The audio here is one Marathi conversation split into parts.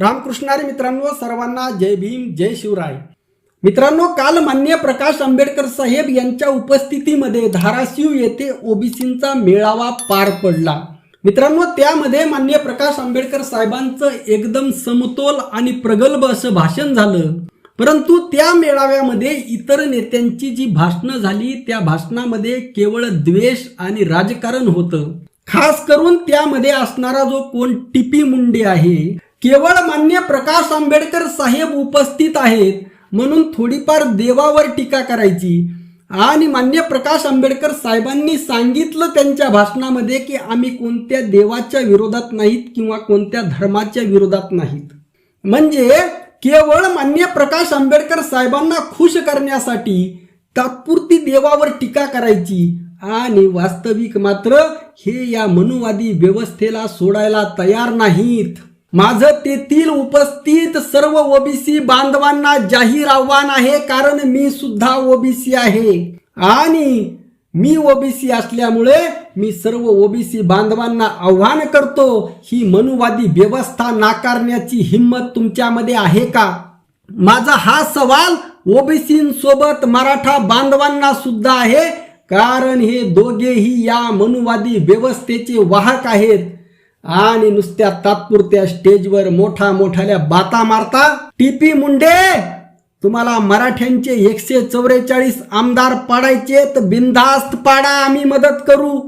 रामकृष्णारी मित्रांनो सर्वांना जय भीम जय शिवराय. मित्रांनो काल मान्य प्रकाश आंबेडकर साहेब यांच्या उपस्थितीमध्ये धाराशिव येथे ओबीसींचा मेळावा पार पडला. मित्रांनो त्यामध्ये मान्य प्रकाश आंबेडकर साहेबांचं एकदम समतोल आणि प्रगल्भ असं भाषण झालं. परंतु त्या मेळाव्यामध्ये इतर नेत्यांची जी भाषणं झाली त्या भाषणामध्ये केवळ द्वेष आणि राजकारण होतं. खास करून त्यामध्ये असणारा जो कोण टिपी मुंडे आहे केवळ मान्य प्रकाश आंबेडकर साहेब उपस्थित आहेत म्हणून थोडीफार देवावर टीका करायची. आणि मान्य प्रकाश आंबेडकर साहेबांनी सांगितलं त्यांच्या भाषणामध्ये की आम्ही कोणत्या देवाच्या विरोधात नाहीत किंवा कोणत्या धर्माच्या विरोधात नाहीत. म्हणजे केवळ मान्य प्रकाश आंबेडकर साहेबांना खुश करण्यासाठी तात्पुरती देवावर टीका करायची. आणि वास्तविक मात्र हे या मनुवादी व्यवस्थेला सोडायला तयार नाहीत. माझं तेथील उपस्थित सर्व ओबीसी बांधवांना जाहीर आव्हान आहे कारण मी सुद्धा ओबीसी आहे. आणि मी ओबीसी असल्यामुळे मी सर्व ओबीसी बांधवांना आव्हान करतो. ही मनुवादी व्यवस्था नाकारण्याची हिंमत तुमच्यामध्ये आहे का? माझा हा सवाल ओबीसींसोबत मराठा बांधवांना सुद्धा आहे कारण हे दोघेही या मनुवादी व्यवस्थेचे वाहक आहेत. आणि नुसत्या तात्पुरत्या स्टेजवर मोठा मोठाल्या बाता मारता टीपी मुंडे. तुम्हाला मराठ्यांचे एकशे चौवेचाळीस आमदार पाडायचे तर बिनधास्त पाडा आम्ही मदत करू.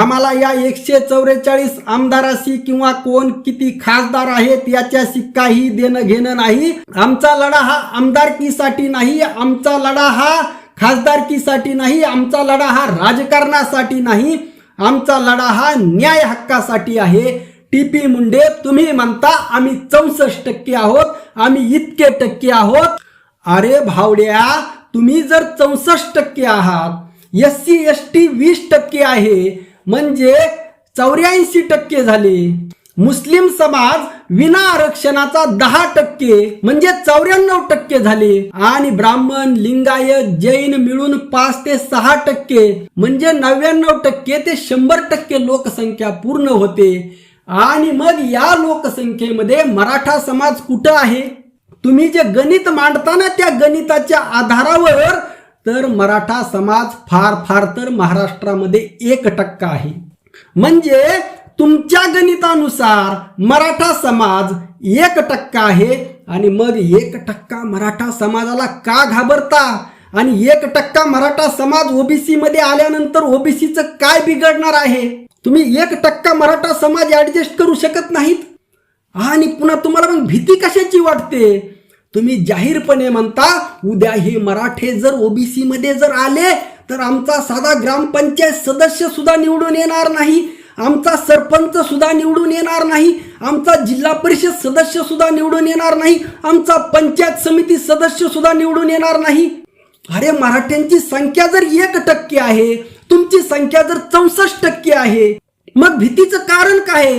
आम्हाला या एकशे चौवेचाळीस आमदाराशी किंवा कोण किती खासदार आहेत याच्याशी काही देणं घेणं नाही. आमचा लढा हा आमदारकीसाठी नाही आमचा लढा हा खासदारकीसाठी नाही आमचा लढा हा राजकारणासाठी नाही. आमचा लढा हा न्याय हक्कासाठी आहे. टी पी मुंडे तुम्ही म्हणता आम्ही चौसष्ट टक्के आहोत आम्ही इतके टक्के आहोत. अरे भावड्या तुम्ही जर चौसष्ट टक्के आहात एस सी एस टी वीस टक्के आहे. म्हणजे चौऱ्याऐंशी टक्के झाले. मुस्लिम समाज विना आरक्षणाचा दहा टक्के म्हणजे चौऱ्याण्णव टक्के झाले. आणि ब्राह्मण लिंगायत जैन मिळून पाच ते सहा टक्के म्हणजे नव्याण्णव टक्के ते शंभर टक्के लोकसंख्या पूर्ण होते. आणि मग या लोकसंख्येमध्ये मराठा समाज कुठं आहे? तुम्ही जे गणित मांडताना त्या गणिताच्या आधारावर तर मराठा समाज फार फार तर महाराष्ट्रामध्ये एक टक्का आहे. म्हणजे तुमच्या गणितानुसार मराठा समाज एक टक्का आहे आणि मग एक टक्का मराठा समाजाला का घाबरता? आणि एक टक्का मराठा समाज ओबीसी मध्ये आल्यानंतर ओबीसीचं काय बिघडणार आहे? तुम्ही एक टक्का मराठा समाज ऍडजस्ट करू शकत नाहीत? आणि पुन्हा तुम्हाला मग भीती कशाची वाटते? तुम्ही जाहीरपणे म्हणता उद्या हे मराठे जर ओबीसी मध्ये जर आले तर आमचा साधा ग्रामपंचायत सदस्य सुद्धा निवडून येणार नाही. आमचा सरपंच सुद्धा निवडून येणार नाही आमचा जिल्हा परिषद सदस्य सुद्धा निवडून येणार नाही आमचा पंचायत समिती सदस्य सुद्धा निवडून येणार नाही. अरे मराठ्यांची संख्या जर एक टक्के आहे तुमची संख्या जर चौसष्ट टक्के आहे मग भीतीचं कारण काय?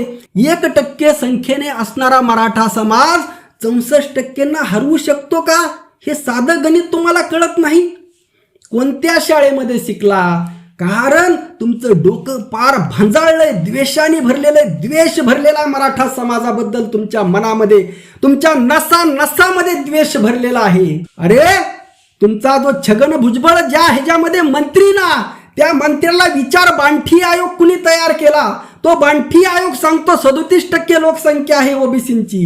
एक टक्के संख्येने असणारा मराठा समाज चौसष्ट टक्क्यांना हरवू शकतो का? हे साधं गणित तुम्हाला कळत नाही? कोणत्या शाळेमध्ये शिकला? कारण तुमचं डोकं पार भांजाळलंय द्वेषाने भरलेलं द्वेष भरलेला मराठा समाजाबद्दल तुमच्या मनामध्ये तुमच्या नसा नसामध्ये द्वेष भरलेला आहे. अरे तुमचा जो छगन भुजबळ ज्या ह्याच्यामध्ये मंत्री ना त्या मंत्र्याला विचार बांठी आयोग कुणी तयार केला? तो बांठी आयोग सांगतो सदोतीस टक्के लोकसंख्या आहे ओबीसींची.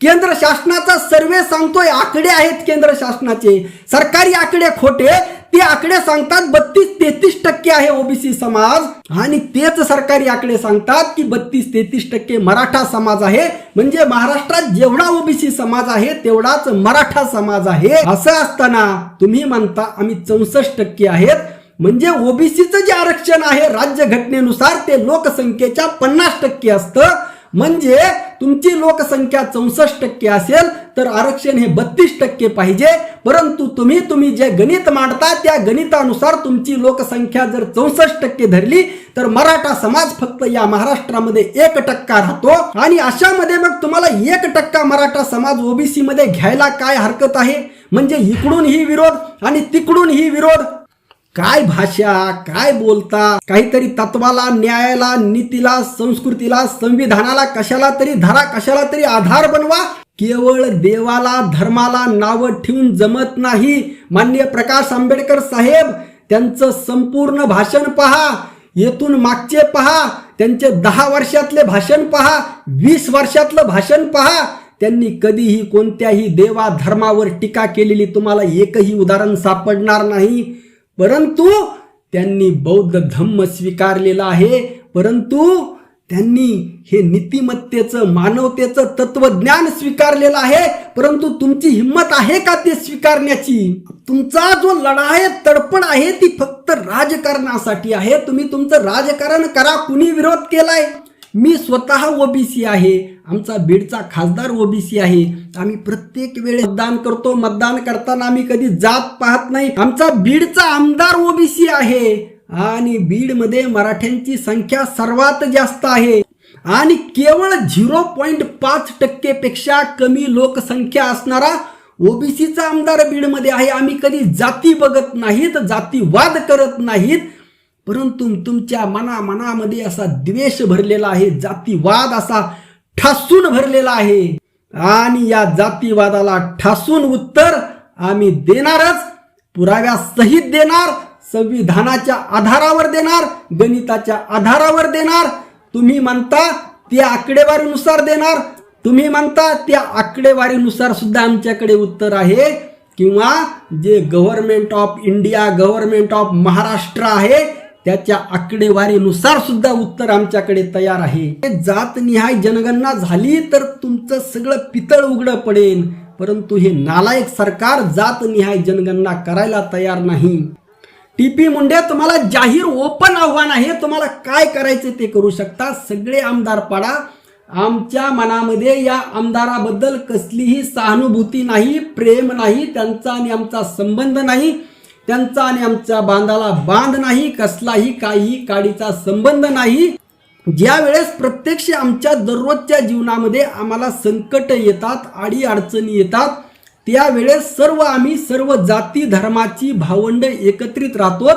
केंद्र शासनाचा सर्वे सांगतोय आकडे आहेत केंद्र शासनाचे. सरकारी आकडे खोटे ते आकडे सांगतात बत्तीस तेहतीस टक्के आहे ओबीसी समाज. आणि तेच सरकारी आकडे सांगतात की बत्तीस तेहतीस टक्के मराठा समाज आहे. म्हणजे महाराष्ट्रात जेवढा ओबीसी समाज आहे तेवढाच मराठा समाज आहे. असं असताना तुम्ही म्हणता आम्ही चौसष्ट टक्के आहेत. म्हणजे ओबीसीचं जे आरक्षण आहे राज्य घटनेनुसार ते लोकसंख्येच्या पन्नास टक्के असतं. म्हणजे तुमची लोकसंख्या चौसष्ट टक्के असेल तर आरक्षण हे बत्तीस टक्के पाहिजे. परंतु तुम्ही तुम्ही जे गणित मांडता त्या गणितानुसार तुमची लोकसंख्या जर चौसष्ट टक्के धरली तर मराठा समाज फक्त या महाराष्ट्रामध्ये एक टक्का राहतो. आणि अशामध्ये मग तुम्हाला एक टक्का मराठा समाज ओबीसी मध्ये घ्यायला काय हरकत आहे? म्हणजे इकडून ही विरोध आणि तिकडून ही विरोध. काय भाषा काय बोलता काहीतरी तत्वाला न्यायाला नीतीला संस्कृतीला संविधानाला कशाला तरी धरा कशाला तरी आधार बनवा. केवळ देवाला धर्माला नावं ठेवून जमत नाही. मान्य प्रकाश आंबेडकर साहेब त्यांचं संपूर्ण भाषण पहा येथून मागचे पहा त्यांचे दहा वर्षातले भाषण पहा वीस वर्षातलं भाषण पहा. त्यांनी कधीही कोणत्याही देवा धर्मावर टीका केलेली तुम्हाला एकही उदाहरण सापडणार नाही. परंतु त्यांनी बौद्ध धम्म स्वीकारलेला आहे परंतु त्यांनी हे नीतिमत्तेचं मानवतेचं तत्वज्ञान स्वीकारलेलं आहे परंतु तुमची हिंमत आहे का ते स्वीकारण्याची? तुमचा जो लढा आहे तडपड आहे ती फक्त राजकारणासाठी आहे. तुम्ही तुमचं राजकारण करा कुणी विरोध केलाय? मी स्वतः ओबीसी आहे. आमचा बीडचा खासदार ओबीसी आहे. आम्ही प्रत्येक वेळेस मतदान करतो. मतदान करताना आम्ही कधी जात पाहत नाही. आमचा बीडचा आमदार ओबीसी आहे. आणि बीडमध्ये मराठ्यांची संख्या सर्वात जास्त आहे. आणि केवळ झिरो पॉईंट पाच टक्केपेक्षा कमी लोकसंख्या असणारा ओबीसीचा आमदार बीडमध्ये आहे. आम्ही कधी जाती बघत नाहीत जातीवाद करत नाहीत. परंतु तुमच्या मना मनामध्ये असा द्वेष भरलेला आहे जातीवाद असा ठासून भरलेला आहे. आणि या जातीवादाला ठासून उत्तर आम्ही देणारच पुराव्यासहित देणार संविधानाच्या आधारावर देणार गणिताच्या आधारावर देणार. तुम्ही म्हणता त्या आकडेवारीनुसार देणार तुम्ही म्हणता त्या आकडेवारीनुसार सुद्धा आमच्याकडे उत्तर आहे. किंवा जे government of India government of Maharashtra आहे त्याच्या आकडेवारीनुसार सुद्धा उत्तर आमच्याकडे तयार आहे. जातनिहाय जनगणना झाली तर तुमचं सगळं पितळ उघडं पडेल परंतु हे नालायक सरकार जातनिहाय जनगणना करायला तयार नाही. टीपी मुंडे तुम्हाला जाहीर ओपन आव्हान आहे. तुम्हाला काय करायचे ते करू शकता? सगळे आमदार पाडा. आमच्या मनामध्ये या आमदाराबद्दल कसलीही सहानुभूती नाही प्रेम नाही त्यांचा आणि आमचा संबंध नाही. त्यांचा आणि आमच्या बांधाला बांध नाही कसलाही काही काडीचा संबंध नाही. ज्या वेळेस प्रत्यक्ष आमच्या दररोजच्या जीवनामध्ये आम्हाला संकट येतात आडी अडचणी येतात त्यावेळेस सर्व आम्ही सर्व जाती धर्माची भावंड एकत्रित राहतो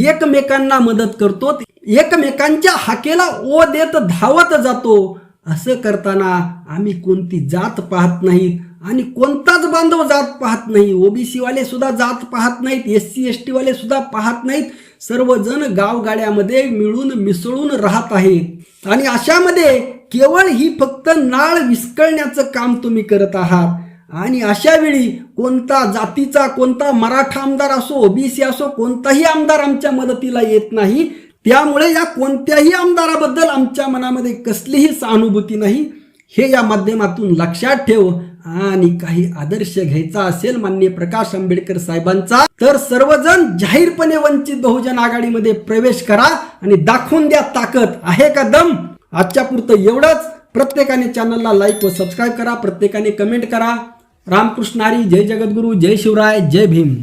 एकमेकांना मदत करतो एकमेकांच्या हाकेला ओ देत धावत जातो. असं करताना आम्ही कोणती जात पाहत नाहीत. आणि कोणताच बांधव जात पाहत नाही. ओबीसीवाले सुद्धा जात पाहत नाहीत एस सी एस टीवाले सुद्धा पाहत नाहीत. सर्वजण गावगाड्यामध्ये मिळून मिसळून राहत आहेत. आणि अशामध्ये केवळ ही फक्त नाळ विस्कळण्याचं काम तुम्ही करत आहात. आणि अशा वेळी कोणता जातीचा कोणता मराठा आमदार असो ओबीसी असो कोणताही आमदार आमच्या मदतीला येत नाही. त्यामुळे या कोणत्याही आमदाराबद्दल आमच्या मनामध्ये कसलीही सहानुभूती नाही. हे या माध्यमातून लक्षात ठेव. आणि काही आदर्श घ्यायचा असेल मान्य प्रकाश आंबेडकर साहेबांचा तर सर्वजण जाहीरपणे वंचित बहुजन आघाडीमध्ये प्रवेश करा आणि दाखवून द्या ताकद आहे का दम. आजच्या पुरतं एवढंच. प्रत्येकाने चॅनलला लाईक व सबस्क्राईब करा प्रत्येकाने कमेंट करा. रामकृष्ण हरी जय जगद्गुरू जय शिवराय जय भीम.